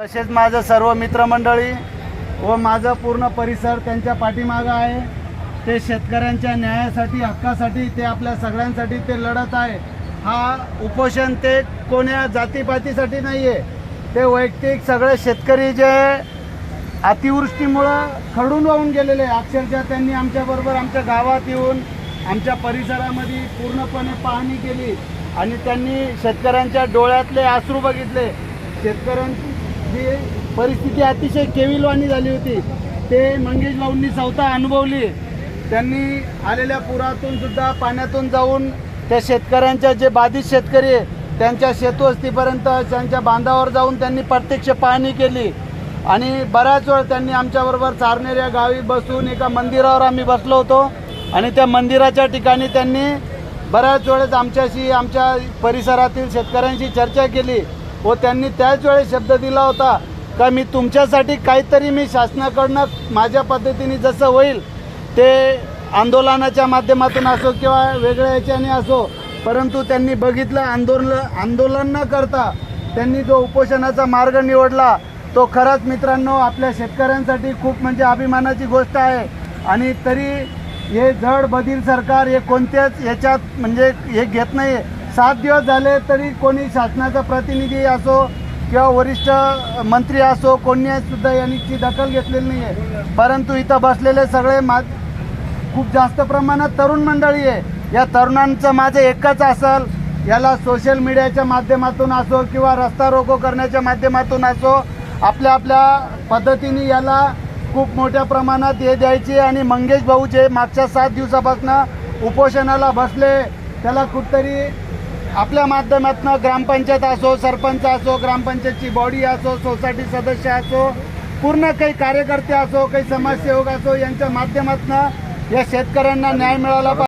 तसेच माझं सर्व मित्रमंडळी व माझा पूर्ण परिसर त्यांच्या पाठीमागं आहे. ते शेतकऱ्यांच्या न्यायासाठी हक्कासाठी ते आपल्या सगळ्यांसाठी ते लढत आहे. हा उपोषण ते कोण्या जातीपातीसाठी नाही आहे ते वैयक्तिक सगळे शेतकरी जे अतिवृष्टीमुळं खडून वाहून गेलेले आहे. अक्षरशः त्यांनी आमच्याबरोबर आमच्या गावात येऊन आमच्या परिसरामध्ये पूर्णपणे पाहणी केली आणि त्यांनी शेतकऱ्यांच्या डोळ्यातले अश्रू बघितले. शेतकऱ्यांची जी परिस्थिती अतिशय केविलवाणी झाली होती. ते मंगेश भाऊंनी स्वतः अनुभवली. त्यांनी आलेल्या पुरातून सुद्धा पाण्यातून जाऊन त्या शेतकऱ्यांच्या जे बाधित शेतकरी आहे त्यांच्या शेतवस्तीपर्यंत त्यांच्या बांधावर जाऊन त्यांनी प्रत्यक्ष पाहणी केली. आणि बऱ्याच वेळ त्यांनी आमच्याबरोबर चारनेर या गावी बसून एका मंदिरावर आम्ही बसलो होतो. आणि त्या मंदिराच्या ठिकाणी त्यांनी बऱ्याच वेळेस आमच्याशी आमच्या परिसरातील शेतकऱ्यांशी चर्चा केली. व त्यांनी त्याच वेळेस शब्द दिला होता का मी तुमच्यासाठी काहीतरी मी शासनाकडनं माझ्या पद्धतीने जसं होईल ते आंदोलनाच्या माध्यमातून असो किंवा वेगळ्या याच्याने असो परंतु त्यांनी बघितलं आंदोलन आंदोलन न करता त्यांनी जो उपोषणाचा मार्ग निवडला तो खरंच मित्रांनो आपल्या शेतकऱ्यांसाठी खूप म्हणजे अभिमानाची गोष्ट आहे. आणि तरी हे जड बधीर सरकार हे कोणत्याच याच्यात म्हणजे हे घेत नाही सात दिवस झाले तरी कोणी शासनाचा प्रतिनिधी असो किंवा वरिष्ठ मंत्री असो कोणी सुद्धा यांची दखल घेतलेली नाही आहे परंतु इथं बसलेले सगळे मा खूप जास्त प्रमाणात तरुण मंडळी आहे. या तरुणांचं माझं एकच असेल याला सोशल मीडियाच्या माध्यमातून असो किंवा रस्ता रोको करण्याच्या माध्यमातून असो आपल्या आपल्या पद्धतीने याला खूप मोठ्या प्रमाणात हे द्यायची आणि मंगेश भाऊ जे मागच्या सात दिवसापासून उपोषणाला बसले त्याला कुठतरी आपल्या माध्यमातून ग्रामपंचायत असो सरपंच असो ग्रामपंचायतची बॉडी असो सोसायटी सदस्य असो पूर्ण काही कार्यकर्ते असो काही समाजसेवक असो यांच्या माध्यमातून या शेतकऱ्यांना न्याय मिळाला पाहिजे.